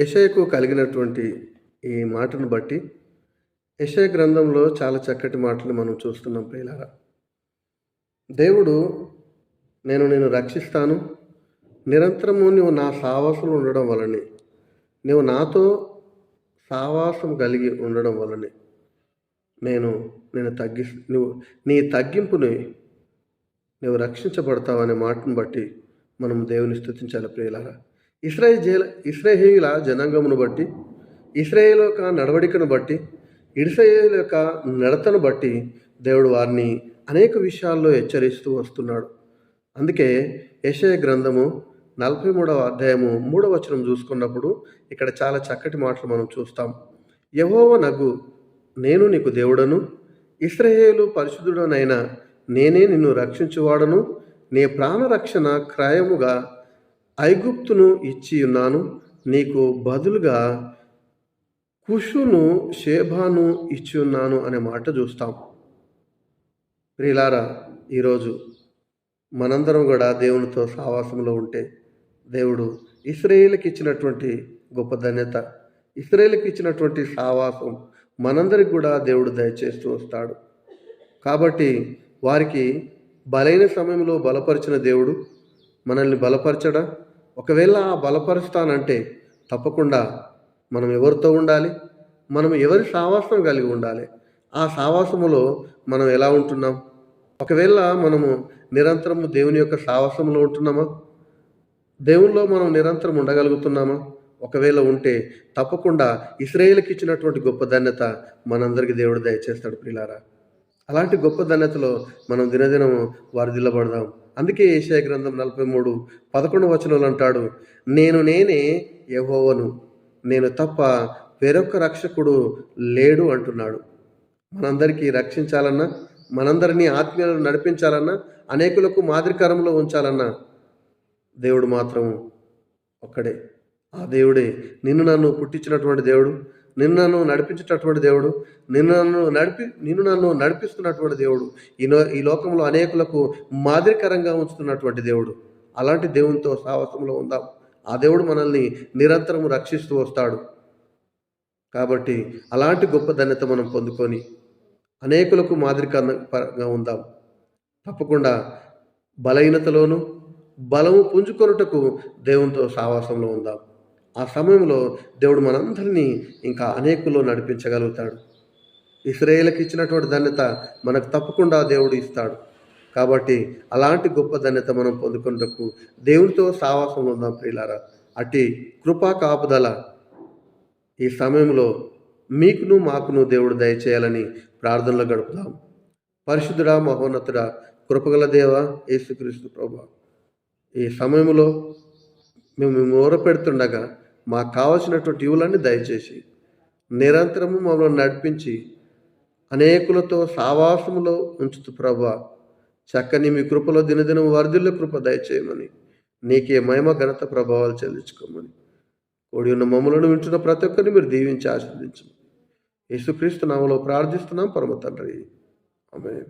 యషయకు కలిగినటువంటి ఈ మాటను బట్టి యషయ గ్రంథంలో చాలా చక్కటి మాటలు మనం చూస్తున్నాం ప్రియులారా. దేవుడు నేను నేను రక్షిస్తాను. నిరంతరము నువ్వు నా సావాసం ఉండడం వలనే నువ్వు నాతో సావాసం కలిగి ఉండడం వలనే నేను నేను తగ్గి నువ్వు నీ తగ్గింపుని నువ్వు రక్షించబడతావు అనే మాటను బట్టి మనం దేవుని స్థుతించాలి ప్రియులారా. ఇస్రాయేల్ ఇస్రాయేలీల జనాంగమును బట్టి ఇస్రాయేల్ యొక్క నడవడికను బట్టి ఇస్రాయేల్ యొక్క నడతను బట్టి దేవుడు వారిని అనేక విషయాల్లో హెచ్చరిస్తూ వస్తున్నాడు. అందుకే యశయ గ్రంథము నలభై మూడవ అధ్యాయము మూడవ వచనం చూసుకున్నప్పుడు ఇక్కడ చాలా చక్కటి మాటలు మనం చూస్తాం. యహోవ నగు నేను నీకు దేవుడను ఇస్రాయేలు పరిశుద్ధుడనైన నేనే నిన్ను రక్షించువాడను నీ ప్రాణరక్షణ క్రయముగా ఐగుప్తును ఇచ్చి ఉన్నాను. నీకు బదులుగా కుషును షేభాను ఇచ్చి ఉన్నాను అనే మాట చూస్తాం. ప్రిలారా ఈరోజు మనందరం కూడా దేవునితో సావాసంలో ఉంటే దేవుడు ఇస్రాయేల్కి ఇచ్చినటువంటి గొప్ప ధన్యత ఇస్రాయేల్కి ఇచ్చినటువంటి సావాసం మనందరికి కూడా దేవుడు దయచేస్తూ వస్తాడు. కాబట్టి వారికి బలైన సమయంలో బలపరిచిన దేవుడు మనల్ని బలపరచడా? ఒకవేళ ఆ బలపరుస్తానంటే తప్పకుండా మనం ఎవరితో ఉండాలి? మనం ఎవరి సావాసం కలిగి ఉండాలి? ఆ సావాసములో మనం ఎలా ఉంటున్నాం? ఒకవేళ మనము నిరంతరము దేవుని యొక్క సావాసంలో ఉంటున్నామా? దేవుల్లో మనం నిరంతరం ఉండగలుగుతున్నామా? ఒకవేళ ఉంటే తప్పకుండా ఇస్రాయేల్కి ఇచ్చినటువంటి గొప్ప ధన్యత మనందరికీ దేవుడు దయచేస్తాడు ప్రిలారా అలాంటి గొప్ప ధన్యతలో మనం దినదినము వారిదిల్లబడదాం. అందుకే ఏషియా గ్రంథం నలభై మూడు పదకొండు వచనంలో అంటాడు నేను నేనే యహోవను నేను తప్ప వేరొక రక్షకుడు లేడు అంటున్నాడు. మనందరికీ రక్షించాలన్నా మనందరినీ ఆత్మీయులను నడిపించాలన్నా అనేకులకు మాదిరికరంలో ఉంచాలన్నా దేవుడు మాత్రం ఒక్కడే. ఆ దేవుడే నిన్ను నన్ను పుట్టించినటువంటి దేవుడు. నిన్ను నన్ను నడిపించేటటువంటి దేవుడు నిన్ను నన్ను నడిపి నిన్ను నన్ను నడిపిస్తున్నటువంటి దేవుడు ఈ ఈ లోకంలో అనేకులకు మాదిరికరంగా ఉంచుతున్నటువంటి దేవుడు. అలాంటి దేవునితో సాహసంలో ఉందాం. ఆ దేవుడు మనల్ని నిరంతరం రక్షిస్తూ వస్తాడు. కాబట్టి అలాంటి గొప్ప ధన్యత మనం పొందుకొని అనేకులకు మాదిరికరంగా ఉందాం. తప్పకుండా బలహీనతలోను బలము పుంజుకొనుటకు దేవునితో సావాసంలో ఉందాం. ఆ సమయంలో దేవుడు మనందరినీ ఇంకా అనేకుల్లో నడిపించగలుగుతాడు. ఇస్రాయేల్కి ఇచ్చినటువంటి ధన్యత మనకు తప్పకుండా దేవుడు ఇస్తాడు. కాబట్టి అలాంటి గొప్ప ధన్యత మనం పొందుకున్నకు దేవునితో సావాసం ఉందాం ప్రియులారా. అట్టి కృపా కాపుదల ఈ సమయంలో మీకును మాకును దేవుడు దయచేయాలని ప్రార్థనలో గడుపుదాం. పరిశుద్ధుడా మహోన్నతుడా కృపగల దేవ యేసుక్రీస్తు ప్రభు. ఈ సమయంలో మేము మూర పెడుతుండగా మాకు కావలసినటువంటి ఇవులన్నీ దయచేసి నిరంతరము మమ్మల్ని నడిపించి అనేకులతో సావాసములో ఉంచుతూ ప్రభా చక్కని మీ కృపలో దినదినం వరదిల్ల కృప దయచేయమని నీకే మహిమ ఘనత ప్రభావాలు చెల్లించుకోమని కోడి ఉన్న మమ్మలను వింటున్న ప్రతి ఒక్కరిని మీరు దీవించి ఆస్వాదించమని యేసుక్రీస్తు నామలో ప్రార్థిస్తున్నాం. పరమ తండ్రి. ఆమె